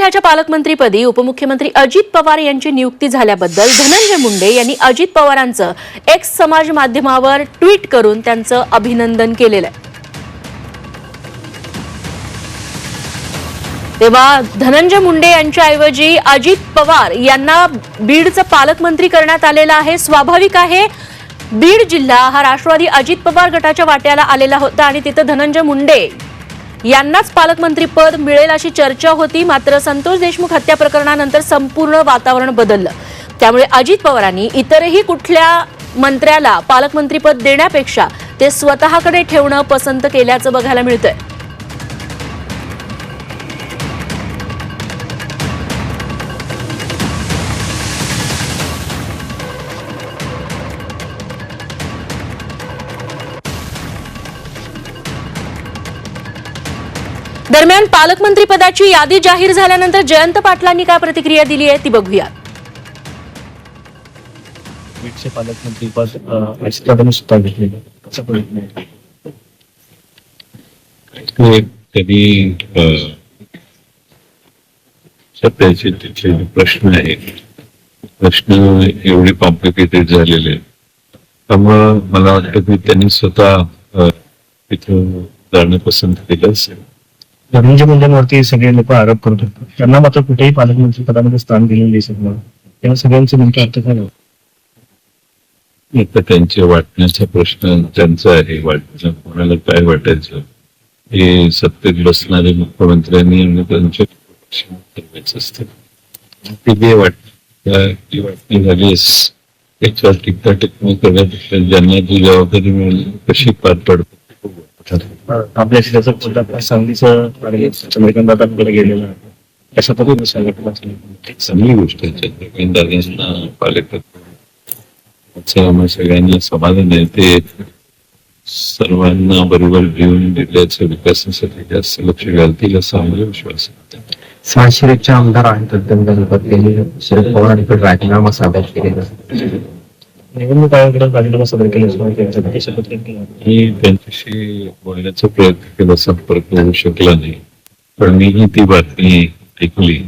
जिल्ह्याच्या पालकमंत्रीपदी उपमुख्यमंत्री अजित पवार यांची नियुक्ती झाल्याबद्दल धनंजय मुंडे यांनी अजित पवारांचं एक्स समाज माध्यमावर ट्विट करून त्यांचं अभिनंदन केलेलं आहे. तेव्हा धनंजय मुंडे यांच्याऐवजी अजित पवार यांना बीडचं पालकमंत्री करण्यात आलेलं आहे. स्वाभाविक आहे बीड जिल्हा हा राष्ट्रवादी अजित पवार गटाच्या वाट्याला आलेला होता आणि तिथं धनंजय मुंडे यांनाच पालकमंत्रीपद मिळेल अशी चर्चा होती मात्र संतोष देशमुख हत्या प्रकरणानंतर संपूर्ण वातावरण बदललं. त्यामुळे अजित पवारांनी इतरही कुठल्या मंत्र्याला पालकमंत्रीपद देण्यापेक्षा ते स्वतःकडे ठेवणं पसंत केल्याचं बघायला मिळतंय. दरम्यान पालकमंत्रीपदाची यादी जाहीर झाल्यानंतर जयंत पाटलांनी काय प्रतिक्रिया दिली आहे ती बघूया बीडचे पालकमंत्री पद अजितदादांनी सुद्धा घेतलेलं त्याचा प्रयत्न आहे. ते त्यांनी अ, सध्याचे तिथले जे प्रश्न आहेत प्रश्न एवढे कॉम्प्लिकेटेड झालेले त्यामुळं मला वाटतं की त्यांनी स्वतः तिथं जाणं पसंत केलं असेल. धनंजय मुंडेंवरती सगळे लोक आरोप करत होते. त्यांना मात्र कुठेही पालकमंत्री पदामध्ये स्थान दिलेलं दिसत नाही तेव्हा सगळ्यांचं नेमकं अर्थ काय होते? आता त्यांचे वाटण्याचा प्रश्न त्यांचा आहे. वाटणं कोणाला काय वाटायचं? हे सत्तेत बसणारे मुख्यमंत्र्यांनी आणि त्यांच्या पक्षाने ठरवायचं असतं. ती जे ती वाटणी झाली त्याच्यावर टिकता टिकणं करण्यापेक्षा ज्यांना जी जबाबदारी मिळाली कशी पार पडते. आपल्या जिल्ह्याचा मुद्दा सांगलीचं आणि गेलेला आहे. कशा पद्धतीने सांगितलं चांगली गोष्ट आहे चंद्रकांत दादांना पालकत्व याचं आम्हा सगळ्यांना समाधान आहे. ते सर्वांना बरोबर घेऊन जिल्ह्याच्या विकासासाठी जास्त लक्ष घालतील असा आम्हाला विश्वास आहे. साशिरेचे आमदार आहेत अत्यंत त्यांनी शरद पवारांकडे राजीनामा सादर केलेला. निवडणूक आयोगाकडे राजीनामा सादर केल्याशिवाय त्यांच्यासाठी मी त्यांच्याशी बोलण्याचा प्रयत्न केला संपर्क होऊ शकला नाही. पण मीही ती बातमी ऐकली.